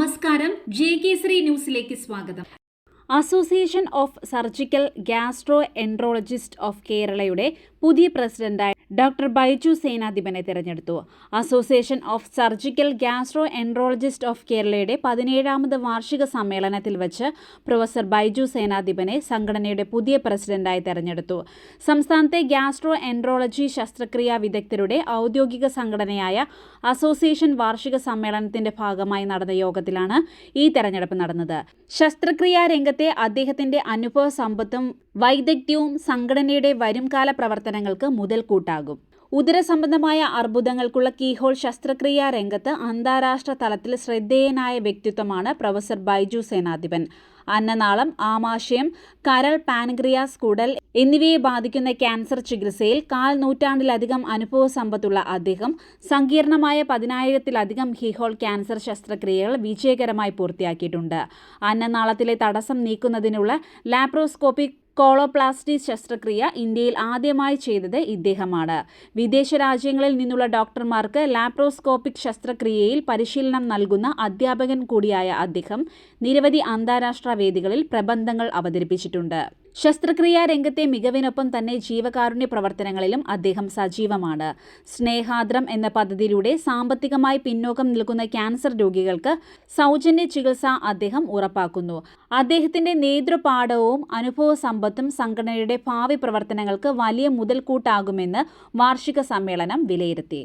നമസ്കാരം. ജെ ശ്രീ ന്യൂസിലേക്ക് സ്വാഗതം. Association of surgical gastroenterologist of കേരളയുടെ പുതിയ പ്രസിഡന്റായി ഡോക്ടർ ബൈജു സേനാധിപനെ തിരഞ്ഞെടുത്തു. Association of surgical gastroenterologist of കേരളയുടെ പതിനേഴാമത് വാർഷിക സമ്മേളനത്തിൽ വച്ച് പ്രൊഫസർ ബൈജു സേനാധിപനെ സംഘടനയുടെ പുതിയ പ്രസിഡന്റായി തെരഞ്ഞെടുത്തു. സംസ്ഥാനത്തെ ഗ്യാസ്ട്രോ എൻട്രോളജി ശസ്ത്രക്രിയാ വിദഗ്ധരുടെ ഔദ്യോഗിക സംഘടനയായ അസോസിയേഷൻ വാർഷിക സമ്മേളനത്തിന്റെ ഭാഗമായി നടന്ന യോഗത്തിലാണ് ഈ തെരഞ്ഞെടുപ്പ് നടന്നത്. ശസ്ത്രക്രിയാ രംഗത്തെ അദ്ദേഹത്തിന്റെ അനുഭവ സമ്പത്തും വൈദഗ്ധ്യവും സംഘടനയുടെ വരുംകാല പ്രവർത്തനങ്ങൾക്ക് മുതൽക്കൂട്ടാകും. ഉദരസംബന്ധമായ അർബുദങ്ങൾക്കുള്ള കീഹോൾ ശസ്ത്രക്രിയാ രംഗത്ത് അന്താരാഷ്ട്ര തലത്തിൽ ശ്രദ്ധേയനായ വ്യക്തിത്വമാണ് പ്രൊഫസർ ബൈജു സേനാധിപൻ. അന്നനാളം ആമാശയം കരൾ പാൻക്രിയാസ് കുടൽ എന്നിവയെ ബാധിക്കുന്ന ക്യാൻസർ ചികിത്സയിൽ കാൽ നൂറ്റാണ്ടിലധികം അനുഭവ സമ്പത്തുള്ള അദ്ദേഹം സങ്കീർണമായ പതിനായിരത്തിലധികം ഹിഹോൾ ക്യാൻസർ ശസ്ത്രക്രിയകൾ വിജയകരമായി പൂർത്തിയാക്കിയിട്ടുണ്ട്. അന്നനാളത്തിലെ തടസ്സം നീക്കുന്നതിനുള്ള ലാപ്രോസ്കോപ്പിക് കോളോപ്ലാസ്റ്റി ശസ്ത്രക്രിയ ഇന്ത്യയിൽ ആദ്യമായി ചെയ്തത് ഇദ്ദേഹമാണ്. വിദേശ രാജ്യങ്ങളിൽ നിന്നുള്ള ഡോക്ടർമാർക്ക് ലാപ്രോസ്കോപ്പിക് ശസ്ത്രക്രിയയിൽ പരിശീലനം നൽകുന്ന അധ്യാപകൻ കൂടിയായ അദ്ദേഹം നിരവധി അന്താരാഷ്ട്ര വേദികളിൽ പ്രബന്ധങ്ങൾ അവതരിപ്പിച്ചിട്ടുണ്ട്. ശസ്ത്രക്രിയാ രംഗത്തെ മികവിനൊപ്പം തന്നെ ജീവകാരുണ്യ പ്രവർത്തനങ്ങളിലും അദ്ദേഹം സജീവമാണ്. സ്നേഹാദ്രം എന്ന പദ്ധതിയിലൂടെ സാമ്പത്തികമായി പിന്നോക്കം നിൽക്കുന്ന ക്യാൻസർ രോഗികൾക്ക് സൗജന്യ ചികിത്സ അദ്ദേഹം ഉറപ്പാക്കുന്നു. അദ്ദേഹത്തിന്റെ നേതൃപാഠവും അനുഭവ സമ്പത്തും സംഘടനയുടെ ഭാവി പ്രവർത്തനങ്ങൾക്ക് വലിയ മുതൽക്കൂട്ടാകുമെന്ന് വാർഷിക സമ്മേളനം വിലയിരുത്തി.